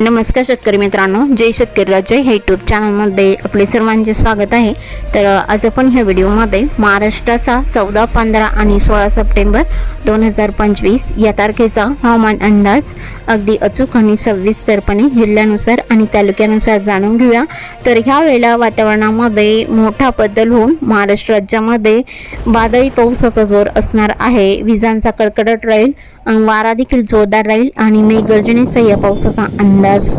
नमस्कार शेतकरी मित्रांनो जय शेतकरी राज्य हे यूट्यूब चॅनलमध्ये आपले सर्वांचे स्वागत आहे. तर आज आपण ह्या व्हिडिओमध्ये महाराष्ट्राचा चौदा पंधरा आणि सोळा सप्टेंबर दोन हजार पंचवीस या तारखेचा हवामान अंदाज अगदी अचूक आणि सविस्तरपणे जिल्ह्यानुसार आणि तालुक्यानुसार जाणून घेऊया. तर ह्या वेळेला वातावरणामध्ये मोठा बदल होऊन महाराष्ट्र राज्यामध्ये वादळी पावसाचा जोर असणार आहे. विजांचा कडकडट राहील. वारा देखील जोरदार राहील आणि मेघगर्जनेसह या पावसाचा अंदाज.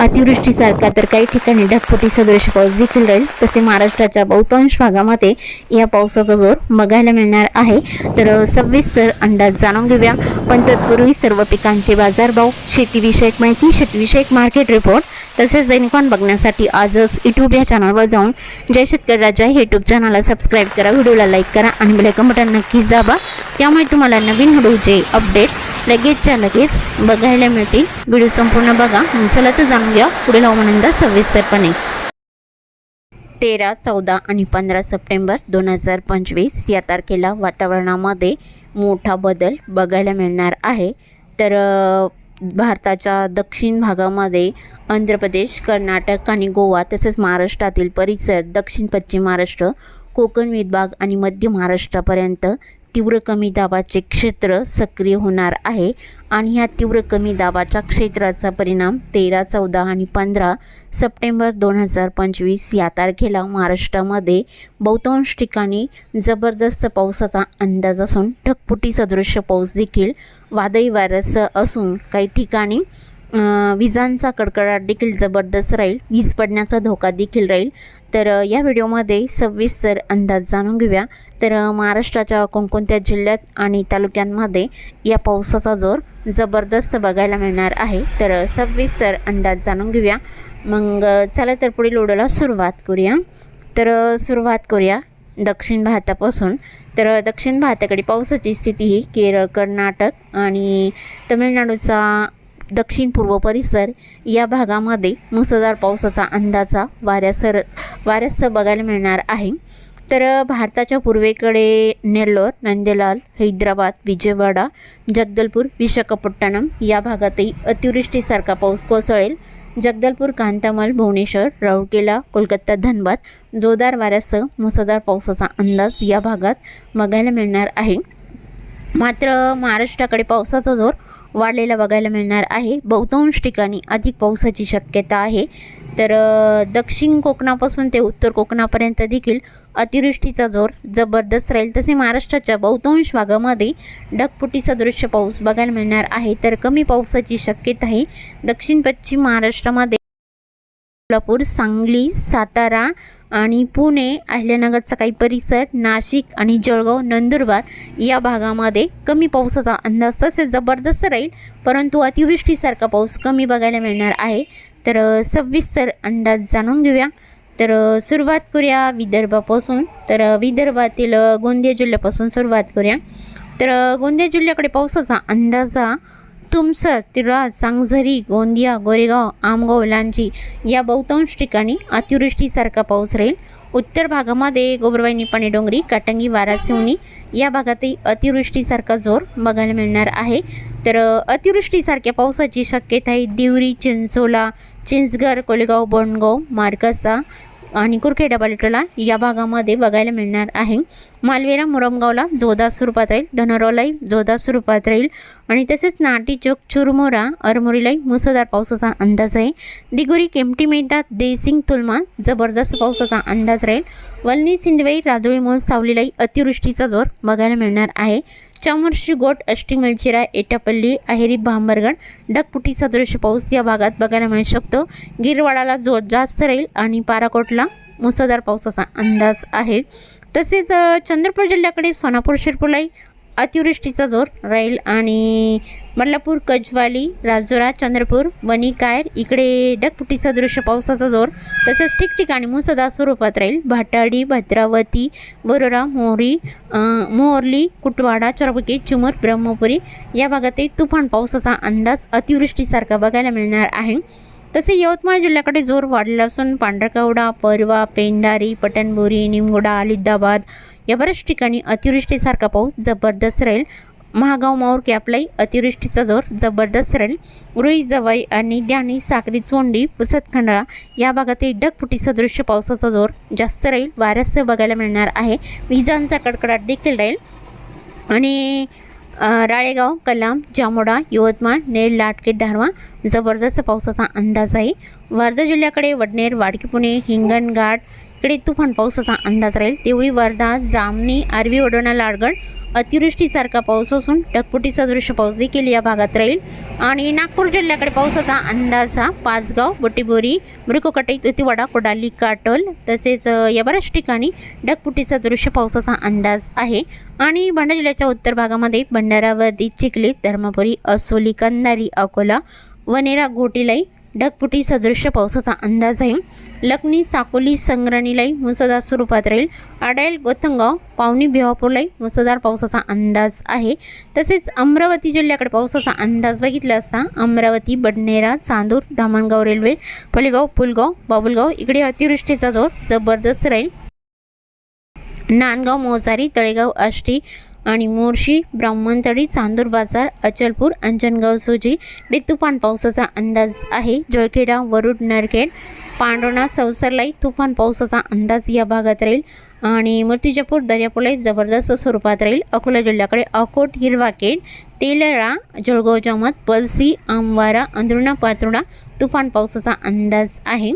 अतिवृष्टीसारखा तर काही ठिकाणी ढगफुटी सदृश पाऊस देखील राहील. तसे महाराष्ट्राच्या बहुतांश भागामध्ये या पावसाचा जोर बघायला मिळणार आहे. तर सविस्तर अंदाज जाणून घेऊया. पण तत्पूर्वी सर्व पिकांचे बाजारभाव शेतीविषयक माहिती शेतीविषयक मार्केट रिपोर्ट तसेच दैनिकवान बघण्यासाठी आजच यूट्यूब या चॅनलवर जाऊन जय शेतकरी राजा हे यूट्यूब चॅनलला सबस्क्राईब करा व्हिडिओला लाईक करा आणि बेलायकन बटन नक्कीच दाबा. त्यामुळे तुम्हाला नवीन व्हिडिओचे अपडेट लगेचच्या लगेच बघायला मिळतील. व्हिडिओ संपूर्ण बघा चला तर जाणून घ्या पुढील हवामानंदा सविस्तरपणे. तेरा चौदा आणि पंधरा सप्टेंबर दोन हजार पंचवीस या तारखेला वातावरणामध्ये मोठा बदल बघायला मिळणार आहे. तर भारताच्या दक्षिण भागामध्ये आंध्र प्रदेश कर्नाटक आणि गोवा तसेच महाराष्ट्रातील परिसर दक्षिण पश्चिम महाराष्ट्र कोकण विभाग आणि मध्य महाराष्ट्रापर्यंत तीव्र कमी दाबाचे क्षेत्र सक्रिय होणार आहे आणि ह्या तीव्र कमी दाबाच्या क्षेत्राचा परिणाम तेरा चौदा आणि पंधरा सप्टेंबर दोन हजार पंचवीस या तारखेला महाराष्ट्रामध्ये बहुतांश ठिकाणी जबरदस्त पावसाचा अंदाज असून ढगफुटी सदृश्य पाऊस देखील वादळी वारस असून काही ठिकाणी विजांचा कडकडाट देखील जबरदस्त राहील. वीज पडण्याचा धोका देखील राहील. तर या व्हिडिओमध्ये सविस्तर अंदाज जाणून घेऊया तर महाराष्ट्राच्या कोणकोणत्या जिल्ह्यात आणि तालुक्यांमध्ये या पावसाचा जोर जबरदस्त बघायला मिळणार आहे? तर सविस्तर अंदाज जाणून घेऊया. मग चला तर पुढील व्हिडिओला सुरुवात करूया. तर सुरुवात करूया दक्षिण भारतापासून. तर दक्षिण भारताकडे पावसाची स्थिती ही केरळ कर्नाटक आणि तमिळनाडूचा दक्षिण पूर्व परिसर या भागामध्ये मुसळधार पावसाचा अंदाजा वाऱ्यासर वाऱ्यासह बघायला मिळणार आहे. तर भारताच्या पूर्वेकडे नेल्लोर नंदेलाल हैदराबाद विजयवाडा जगदलपूर विशाखापट्टणम या भागातही अतिवृष्टीसारखा पाऊस कोसळेल. जगदलपूर कांतामल भुवनेश्वर राऊरकेला कोलकाता धनबाद जोरदार वाऱ्यासह मुसळधार पावसाचा अंदाज या भागात बघायला मिळणार आहे. मात्र महाराष्ट्राकडे पावसाचा जोर वाढलेला बघायला मिळणार आहे. बहुतांश ठिकाणी अधिक पावसाची शक्यता आहे. तर दक्षिण कोकणापासून ते उत्तर कोकणापर्यंत देखील अतिवृष्टीचा जोर जबरदस्त राहील. तसे महाराष्ट्राच्या बहुतांश भागामध्ये ढगपुटीचा दृश्य पाऊस बघायला मिळणार आहे. तर कमी पावसाची शक्यता आहे. दक्षिण पश्चिम महाराष्ट्रामध्ये कोल्हापूर सांगली सातारा आणि पुणे अहिल्यानगरचा काही परिसर नाशिक आणि जळगाव नंदुरबार या भागामध्ये कमी पावसाचा अंदाज तसेच जबरदस्त राहील परंतु अतिवृष्टीसारखा पाऊस कमी बघायला मिळणार आहे. तर सविस्तर अंदाज जाणून घेऊया. तर सुरुवात करूया विदर्भापासून. तर विदर्भातील गोंदिया जिल्ह्यापासून सुरुवात करूया. तर गोंदिया जिल्ह्याकडे पावसाचा अंदाजा तुमसर तिराज सांगझरी गोंदिया गोरेगाव आमगाव लांजी या बहुतांश ठिकाणी अतिवृष्टीसारखा पाऊस राहील. उत्तर भागामध्ये गोबरवाहिनी निपाणी डोंगरी काटंगी वारासिवणी या भागातही अतिवृष्टीसारखा जोर बघायला मिळणार आहे. तर अतिवृष्टीसारख्या पावसाची शक्यता आहे दिवरी चिंचोला चिंचगड कोलेगाव बोंडगाव मार्कसा आणि कुरखेडा बालेटोला या भागामध्ये बघायला मिळणार आहे. मालवेरा मुरमगावला जोरदार स्वरूपात राहील. धनोरालाही जोरदार स्वरूपात राहील. आणि तसेच नाटी चौक चुरमोरा अरमोरीलाई मुसळधार पावसाचा अंदाज आहे. दिगोरी केमटी मेहता देसिंग तुलमा जबरदस्त पावसाचा अंदाज राहील. वलनी सिंदवाई राजोळी मोल सावलीलाही अतिवृष्टीचा जोर बघायला मिळणार आहे. चामर्शी गोट अष्टी मलचिरा एटापल्ली अहेरी भांबरगड ढगपुटी सदृश पाऊस या भागात बघायला मिळू शकतो. गिरवाडाला जोर जास्त राहील आणि पाराकोटला मुसळधार पावसाचा अंदाज आहे. तसेच चंद्रपूर जिल्ह्याकडे सोनापूर शिरपुलाई अतिवृष्टीचा जोर राहील आणि मल्लापूर कजवाली राजुरा चंद्रपूर वणी कायर इकडे डगपुटीचा दृश्य पावसाचा जोर. तसेच ठिकठिकाणी मुसदा स्वरूपात राहील. भाटाडी भद्रावती बरोरा मोहरी मोहरली कुटवाडा चोरबुकी चिमूर ब्रह्मपुरी या भागातही तुफान पावसाचा अंदाज अतिवृष्टीसारखा बघायला मिळणार आहे. तसे यवतमाळ जिल्ह्याकडे जोर वाढलेला असून पांढरकवडा परवा पेंढारी पटणबोरी निमगोडा अलिदाबाद या बऱ्याच ठिकाणी अतिवृष्टीसारखा पाऊस जबरदस्त राहील. महागाव माऊर कॅपलाई अतिवृष्टीचा जोर जबरदस्त राहील. रुई जवाई आणि द्यानी साखरी चोंडी पुसत खंडाळा या भागातील ढगफुटी सदृश्य पावसाचा जोर जास्त राहील. वाऱ्यासह बघायला मिळणार आहे. विजांचा कडकडाट देखील राहील. आणि राळेगाव कलाम जामोडा यवतमाळ नेर लाटकेट धारवा जबरदस्त पावसाचा अंदाज आहे. वर्धा जिल्ह्याकडे वडनेर वाडकी पुणे हिंगणघाट इकडे तुफान पावसाचा अंदाज राहील. तेवढी वर्धा जामणी आरवी ओढोणा लाडगड अतिवृष्टीसारखा पाऊस असून ढगफुटी सदृश्य पाऊस देखील या भागात राहील. आणि नागपूर जिल्ह्याकडे पावसाचा अंदाज हा पाचगाव बोटीबोरी मृकोकटे तुतीवाडा कोडाली काटोल तसेच या बऱ्याच ठिकाणी ढगफुटी सदृश्य पावसाचा अंदाज आहे. आणि भंडारा जिल्ह्याच्या उत्तर भागामध्ये भंडारावरती चिखली धर्मपुरी असोली कंधारी अकोला वनेरा घोटीलाई ढगफुटी सदृश्य पावसाचा अंदाज आहे. लखनी साकोली संग्रणीलाई मुसळधार स्वरूपात राहील. आडायल गोथंगाव पावनी भिवापूरलाई मुसळधार पावसाचा अंदाज आहे. तसेच अमरावती जिल्ह्याकडे पावसाचा अंदाज बघितला असता अमरावती बडनेरा चांदूर धामणगाव रेल्वे पलेगाव पुलगाव बाबुलगाव इकडे अतिवृष्टीचा जोर जबरदस्त राहील. नांदगाव मोजारी तळेगाव आष्टी आणि मोर्शी ब्राह्मणतळी चांदूर बाजार अचलपूर अंजनगाव सोजी इकडे तुफान पावसाचा अंदाज आहे. जळखेडा वरुड नरखेड पांडोणा सवसरलाई तुफान पावसाचा अंदाज या भागात राहील आणि मूर्तिजापूर दर्यापुलाई जबरदस्त स्वरूपात राहील. अकोला जिल्ह्याकडे अकोट हिरवाकेड तेलळा जळगाव जामत पलसी आमवारा अंधरुणा पात्रुणा तुफान पावसाचा अंदाज आहे.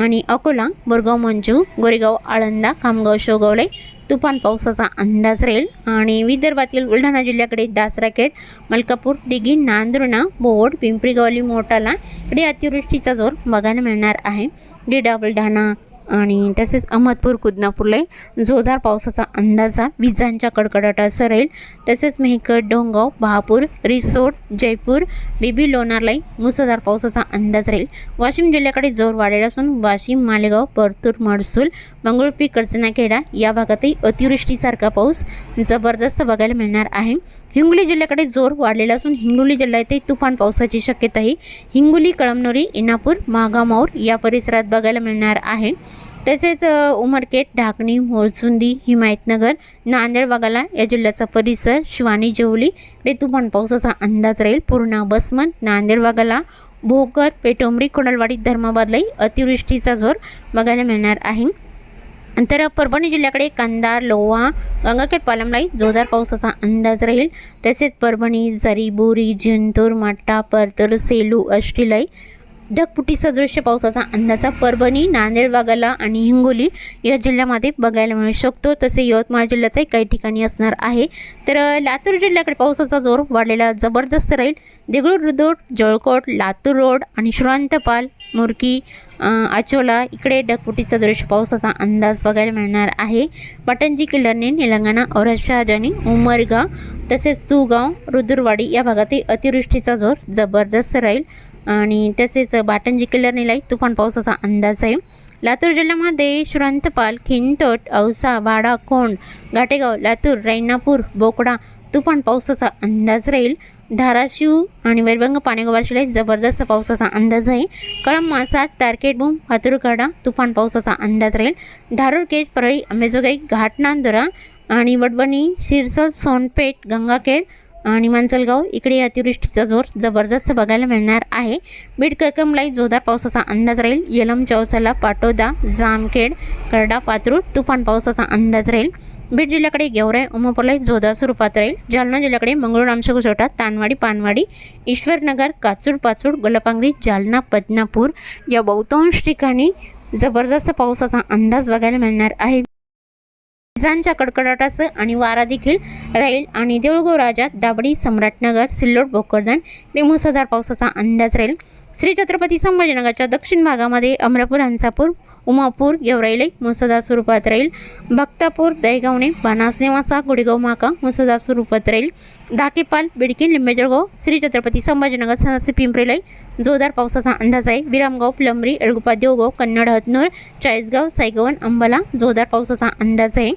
आणि अकोला बोरगाव मंजू गोरेगाव आळंदा खामगाव शोगावले तुफान पावसाचा अंदाज राहील. आणि विदर्भातील बुलढाणा जिल्ह्याकडे दासराखेड मलकापूर दिघी नांदुर्णा पिंपरी पिंपरीगवली मोटाला इकडे अतिवृष्टीचा जोर बघायला मिळणार आहे. गिडा बुलढाणा आणि तसेच अहमदपूर कुदनापूरला जोरदार पावसाचा अंदाजा विजांच्या कडकडाटासह राहील तसेच मेहकड डोंगाव बहापूर रिसोड जयपूर बेबी लोणारलाई मुसळधार पावसाचा अंदाज राहील. वाशिम जिल्ह्याकडे जोर वाढलेला असून वाशिम मालेगाव परतूर मडसूल मंगळुपी कर्जनाखेडा या भागातही अतिवृष्टीसारखा पाऊस जबरदस्त बघायला मिळणार आहे. हिंगोली जिल्ह्याकडे जोर वाढलेला असून हिंगोली जिल्ह्यातही तुफान पावसाची शक्यता आहे हिंगोली कळमनुरी इनापूर मागामाऊर या परिसरात बघायला मिळणार आहे. तसेच अ, उमरखेड ढाकणी मोरसुंदी हिमायतनगर नांदेड वाघाला या जिल्ह्याचा परिसर शिवानी जेवली इकडे तुफान पावसाचा अंदाज राहील. पूर्णा बसमंत नांदेड वाघाला भोकर पेटोंबरी कोडलवाडी धर्माबादलाही अतिवृष्टीचा जोर बघायला मिळणार आहे. तर परभणी जिल्ह्याकडे कंधार लोहा गंगाखेड पालमलाई जोरदार पावसाचा अंदाज राहील. तसेच परभणी जरी बोरी जिंतूर माट्टा परतर सेलू अष्टीलाई ढगफुटी सदृश्य पावसाचा अंदाजा परभणी नांदेड वागाला आणि हिंगोली या जिल्ह्यामध्ये बघायला मिळू शकतो. तसे यवतमाळ जिल्ह्यातही काही ठिकाणी असणार आहे. तर लातूर जिल्ह्याकडे पावसाचा जोर वाढलेला जबरदस्त राहील. देगळूर रुदोड जळकोट लातूर रोड आणि श्रांतपाल मुरकी अचोला आचोला इकडे ढगफुटी दृश्य पावसाचा अंदाज बघायला मिळणार आहे. पटंजी किल्लरने निलंगणा औरशाजानी उमरगा तसेच तुगाव रुदुरवाडी या भागातही अतिवृष्टीचा जोर जबरदस्त राहील. आणि तसेच बाटंजी किल्लरनीलाही तुफान पावसाचा अंदाज आहे. लातूर जिल्ह्यामध्ये श्रंतपाल खिंतोट औसा वाडा कोंड घाटेगाव लातूर रैनापूर बोकडा तुफान पावसाचा अंदाज राहील. धाराशिव आणि वैरभंग पाणेगावाशिलाई जबरदस्त पावसाचा अंदाज आहे. कळम मासात तारकेटबूम हातुरगाडा तुफान पावसाचा अंदाज राहील. धारूर केट परळी अंबेजोगाई घाटनांदुरा आणि वडवणी शिरसोल सोनपेठ गंगाखेड आणि मांजलगाव इकडे अतिवृष्टीचा जोर जबरदस्त बघायला मिळणार आहे. बीड करकमलाई जोरदार पावसाचा अंदाज राहील. येलम चौसाला पाटोदा जामखेड करडा पात्रूड तुफान पावसाचा अंदाज राहील. बीड जिल्ह्याकडे गेवराई उमापूरलाई जोरदार स्वरूपात राहील. जालना जिल्ह्याकडे मंगळूर आमशगुसोटा तानवाडी पानवाडी ईश्वरनगर काचूर पाचूड गोलापांगरी जालना बदनापूर या बहुतांश ठिकाणी जबरदस्त पावसाचा अंदाज बघायला मिळणार आहे. विजांच्या कडकडाटासह आणि वारा देखील राहील. आणि देऊळगाव राजात दाबडी सम्राटनगर सिल्लोड भोकरदन इकडे मुसळधार पावसाचा अंदाज राहील. श्री छत्रपती संभाजीनगरच्या दक्षिण भागामध्ये अमरापूर अंसापूर उमापूर गेवराईले मुसदा स्वरूपात राहील भक्तापूर दहेगावणे बनास नेवासा गुडेगाव माका मुसदा स्वरूपात राहील धाकेपाल बिडकीन लिंबेजळगाव श्री छत्रपती संभाजीनगर सनासी पिंपरीलाई जोरदार पावसाचा अंदाज आहे. विरामगाव प्लंबरी एळगुपा देवगाव कन्नड हतनूर चाळीसगाव सायगवन अंबाला जोरदार पावसाचा अंदाज आहे.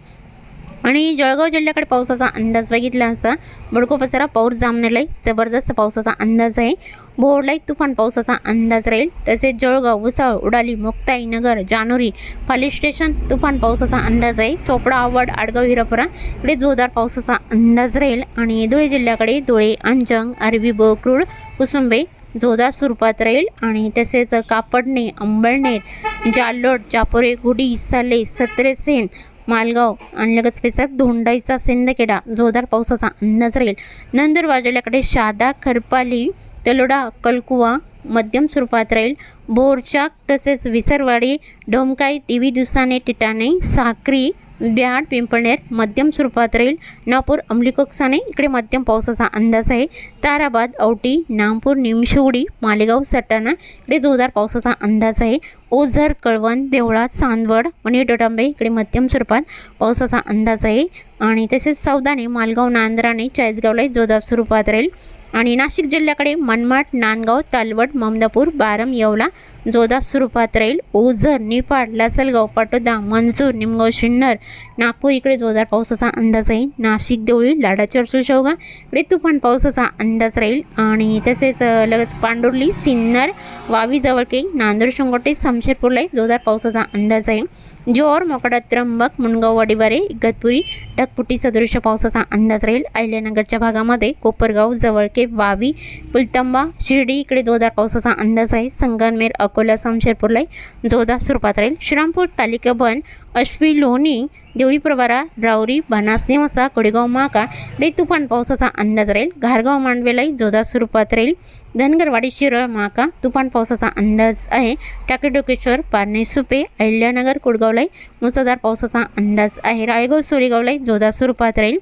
आणि जळगाव जिल्ह्याकडे पावसाचा अंदाज बघितला असता बडकोपचारा पाऊस जामनेलाही जबरदस्त पावसाचा अंदाज आहे. बोर्डलाही तुफान पावसाचा अंदाज राहील. तसेच जळगाव भुसावळ उडाली मुक्ताई नगर जानोरी पाली स्टेशन तुफान पावसाचा अंदाज आहे. चोपडा आवड आडगाव हिरापुरा इकडे जोरदार पावसाचा अंदाज राहील. आणि धुळे जिल्ह्याकडे धुळे अंजंग अरबी बोक्रूड कुसुंबे जोरदार स्वरूपात राहील. आणि तसेच कापडणे अंबळनेर जालोट जापोरे गुडी साले सत्रेसेन मालगाव आणि लगेच फेसर धोंडाईचा सिंदखेडा जोरदार पावसाचा अंदाज राहील. नंदुरबार जिल्ह्याकडे शादा खरपाली तलोडा कलकुवा मध्यम स्वरूपात राहील. बोरचाक तसेच विसरवाडी डोमकाई टीव्ही दुसाने टिटाणे साक्री ब्याड पिंपळनेर मध्यम स्वरूपात राहील. नागपूर अमलीकोक्साने इकडे मध्यम पावसाचा अंदाज आहे. ताराबाद औटी नामपूर निमशिवडी मालेगाव सटाणा इकडे जोरदार पावसाचा अंदाज आहे. ओझर कळवण देवळा चांदवड आणि डोटांबे इकडे मध्यम स्वरूपात पावसाचा अंदाज आहे. आणि तसेच सौदाने मालगाव नांद्राने चाळीसगावला जोरदार स्वरूपात राहील. आणि नाशिक जिल्ह्याकडे मनमाड नांदगाव तालवड ममदापूर बारम येवला जोरदार स्वरूपात राहील. ओझर निफाड लासलगाव पाटोदा मंजूर निमगाव शिन्नर नागपूर इकडे जोरदार पावसाचा अंदाज आहे. नाशिक देवळी लाडा चर्चल इकडे तुफान पावसाचा अंदाज राहील. आणि तसेच लगेच पांडुर्ली सिन्नर वावी जवळके नांदूर शंगोटे समशेरपूरलाही जोरदार पावसाचा अंदाज आहे जोर मोकडा त्र्यंबक मुनगाव वाडीवारे इगतपुरी ढगपुटी सदृश्य पावसाचा अंदाज राहील अहिल्यानगरच्या भागामध्ये कोपरगाव जवळके वावी पुलतंबा शिर्डी इकडे जोरदार पावसाचा अंदाज आहे संगनमेर अकोला समशेरपूरलाही जोरदार स्वरूपात राहील श्रीरामपूर तालिका बन अश्वी लोणी देवळी प्रवारा राऊरी बनास नेवसा कोडेगाव माका इकडे तुफान पावसाचा अंदाज राहील. घारगाव मांडवेलाही जोरदार स्वरूपात राहील. धनगरवाडी शिरळ माका तुफान पावसाचा अंदाज आहे. टाके डोकेश्वर पारणे सुपे अहिल्यानगर कुडगावलाही मुसळधार पावसाचा अंदाज आहे. राळेगाव सोरेगावलाही जोरदार स्वरूपात राहील.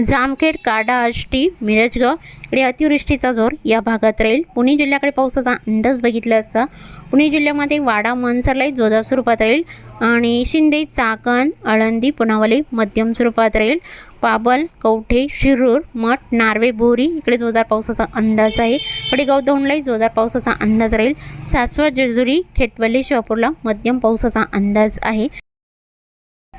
जामखेड काडा आष्टी मिरजगाव इकडे अतिवृष्टीचा जोर या भागात राहील. पुणे जिल्ह्याकडे पावसाचा अंदाज बघितला असता पुणे जिल्ह्यामध्ये वाडा मनसरलाही जोरदार स्वरूपात राहील आणि शिंदे चाकण आळंदी पुनावली मध्यम स्वरूपात राहील. पाबल कवठे शिरूर मठ नार्वे बोरी इकडे जोरदार पावसाचा अंदाज आहे. इकडे गौदौंडलाही जोरदार पावसाचा अंदाज राहील. सासवड जेजुरी खेटवली शहापूरला मध्यम पावसाचा अंदाज आहे.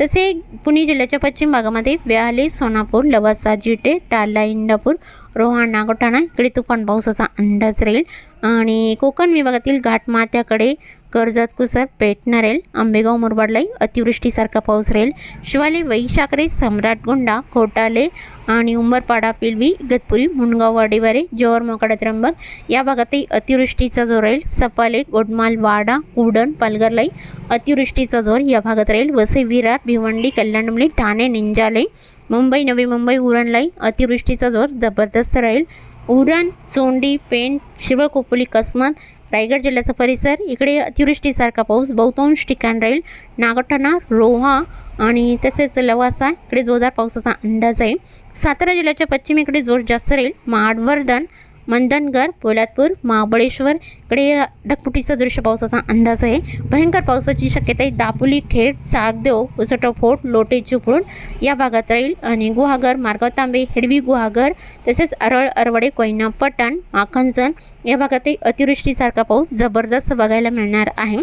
तसे पुणे जिल्ह्याच्या पश्चिम भागामध्ये व्याहाले सोनापूर लवासा जिटे टाला इंदापूर रोहा नागोठाणा इकडे तुफान पावसाचा अंदाज राहील. आणि कोकण विभागातील घाटमाथ्याकडे कर्जत कुसर पेटणारेल आंबेगाव मुरबाडलाही अतिवृष्टीसारखा पाऊस राहील. शिवाले वैशाखरे सम्राटगोंडा खोटाले आणि उंबरपाडा पिलवी इगतपुरी मुनगाव वाडीवारे जोहर मोकाडा त्र्यंबक या भागातही अतिवृष्टीचा जोर राहील. सपाले गोडमाल वाडा कुडण पालघरलाही अतिवृष्टीचा जोर या भागात राहील. वसे विरार भिवंडी कल्याणमली ठाणे निंजाले मुंबई नवी मुंबई उरणलाही अतिवृष्टीचा जोर जबरदस्त राहील. उरण सोंडी पेण शिवकोपोली कसमत रायगड जिल्ह्याचा परिसर. इकडे अतिवृष्टीसारखा पाऊस. बहुतांश ठिकाण राहील नागठाणा रोहा आणि तसेच लवासा. इकडे जोरदार पावसाचा अंदाज आहे. सातारा जिल्ह्याच्या पश्चिमेकडे जोर जास्त राहील. माडवर्धन मंदनगर पोलादपूर महाबळेश्वर. इकडे ढगफुटीचा दृश्य पावसाचा अंदाज आहे. भयंकर पावसाची शक्यता आहे. दापोली खेड सागदेव उसटो फोर्ट लोटे चिपळूण या भागात राहील. आणि गुहागर मार्गाव तांबे हेडवी गुहागर तसेच अरळ अरवडे कोयना पटण माखनजन या भागातही अतिवृष्टीसारखा पाऊस जबरदस्त बघायला मिळणार आहे.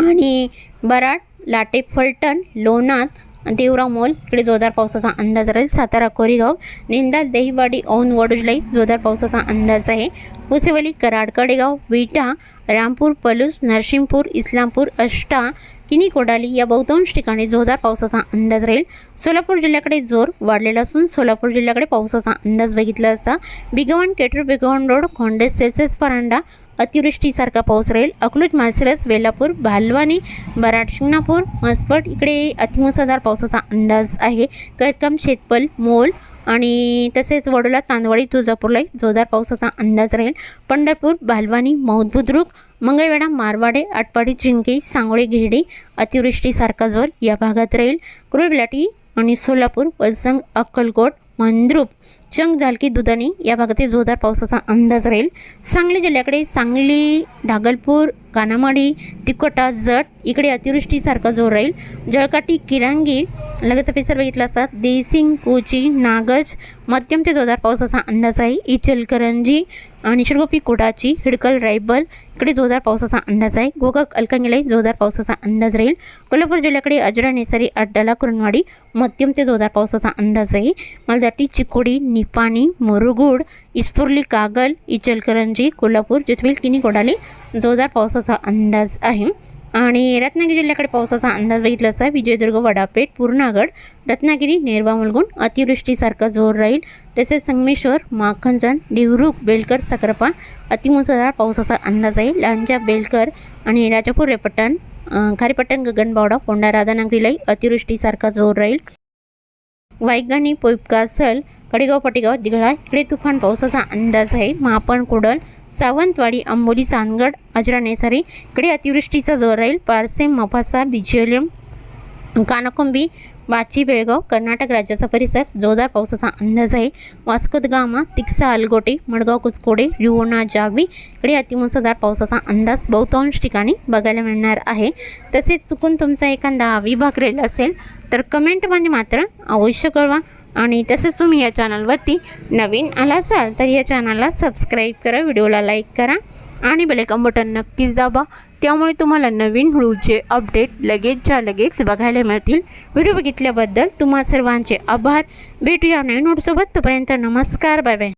आणि बराड लाटे फलटण लोणात देवराव मोल इकडे जोरदार पावसाचा अंदाज राहील. सातारा कोरेगाव निंदाल देहीवाडी औन वडुजलाई जोरदार पावसाचा अंदाज आहे. भुसेवली कराड कडेगाव विटा रामपूर पलूस नरसिंहपूर इस्लामपूर अष्टा किनी कोडाली या बहुतांश ठिकाणी जोरदार पावसाचा अंदाज राहील. सोलापूर जिल्ह्याकडे जोर वाढलेला असून सोलापूर जिल्ह्याकडे पावसाचा अंदाज बघितला असता बिगवण केटर बिगवण रोड खोंडे सेसेस परांडा अतिवृष्टीसारखा पाऊस राहील. अकलूज मालसिरस वेलापूर भालवानी बराड शिंगणापूर मसपट इकडे अतिमुसळधार पावसाचा अंदाज आहे. करकम शेतपल मोल आणि तसेच वडोला तांदवाडी तुळजापूरलाही जोरदार पावसाचा अंदाज राहील. पंढरपूर भालवानी मौद बुद्रुक मंगळवेढा मारवाडे आटपाडी चिंकी सांगोळे घेरडी अतिवृष्टीसारखा जोर या भागात राहील. कुरुबलाटी आणि सोलापूर वलसंग अक्कलकोट मंद्रुप चंग झालकी दुधाणी या भागातील जोरदार पावसाचा अंदाज राहील. सांगली जिल्ह्याकडे सांगली ढागलपूर कानामाडी तिकोटा जट इकडे अतिवृष्टीसारखा जोर राहील. जळकाटी किरांगी लगेच पेसर बघितला असतात. देसिंग कोची नागज मध्यम ते जोरदार पावसाचा अंदाज आहे. इचलकरंजी आणि शिरगोपी कुडाची हिडकल रायबल इकडे जोरदार पावसाचा अंदाज आहे. गोगक अलकंगीलाही जोरदार पावसाचा अंदाज राहील. कोल्हापूर जिल्ह्याकडे अजरा नेसरी अड्डाला कुरणवाडी मध्यम ते जोरदार पावसाचा अंदाज आहे. मालदाटी चिकोडी निपाणी मुरुगुड इस्फुर्ली कागल इचलकरंजी कोल्हापूर जिथविल किनी कोडाली जोरदार पावसाचा अंदाज आहे. आणि रत्नागिरी जिल्ह्याकडे पावसाचा अंदाज बघितला असता विजयदुर्ग वडापेठ पूर्णागड रत्नागिरी नेरवा मुलगुण अतिवृष्टीसारखा जोर राहील. तसेच संगमेश्वर माखनजन देवरुख बेलकर सकरपा अतिमुसळधार पावसाचा अंदाज आहे. लांजा बेलकर आणि राजापूर रेपट्टण खारीपट्टण गगनबावडा पोंडा राधानगरीलाही अतिवृष्टीसारखा जोर राहील. वाईगाणी पोपकासल कडेगाव पटेगाव दिघळा इकडे तुफान पावसाचा अंदाज आहे. मापण कुडल सावंतवाडी आंबोली चांदगड अजरा नेसारी इकडे अतिवृष्टीचा जोर राहील. पारसे मफासा बिजोलियम कानकुंबी वाची बेळगाव कर्नाटक राज्याचा परिसर जोरदार पावसाचा अंदाज आहे. वास्कोद गामा तिक्सा अलगोटे मडगाव कुचकोडे रिवोणा जागवी इकडे अतिमुसळधार पावसाचा अंदाज बहुतांश ठिकाणी बघायला मिळणार आहे. तसेच चुकून तुमचा एखादा विभाग राहिला असेल तर कमेंटमध्ये मात्र अवश्य कळवा. आणि तसंच तुम्ही या चॅनलवरती नवीन आला असाल तर या चॅनलला सबस्क्राईब करा व्हिडिओला लाईक करा आणि बेलेकम बटन नक्कीच दाबा. त्यामुळे तुम्हाला नवीन हळूचे अपडेट लगेचच्या लगेच बघायला मिळतील. व्हिडिओ बघितल्याबद्दल तुम्हा सर्वांचे आभार. भेटूया नवीन व्हिडिओसोबत. तोपर्यंत नमस्कार. Bye bye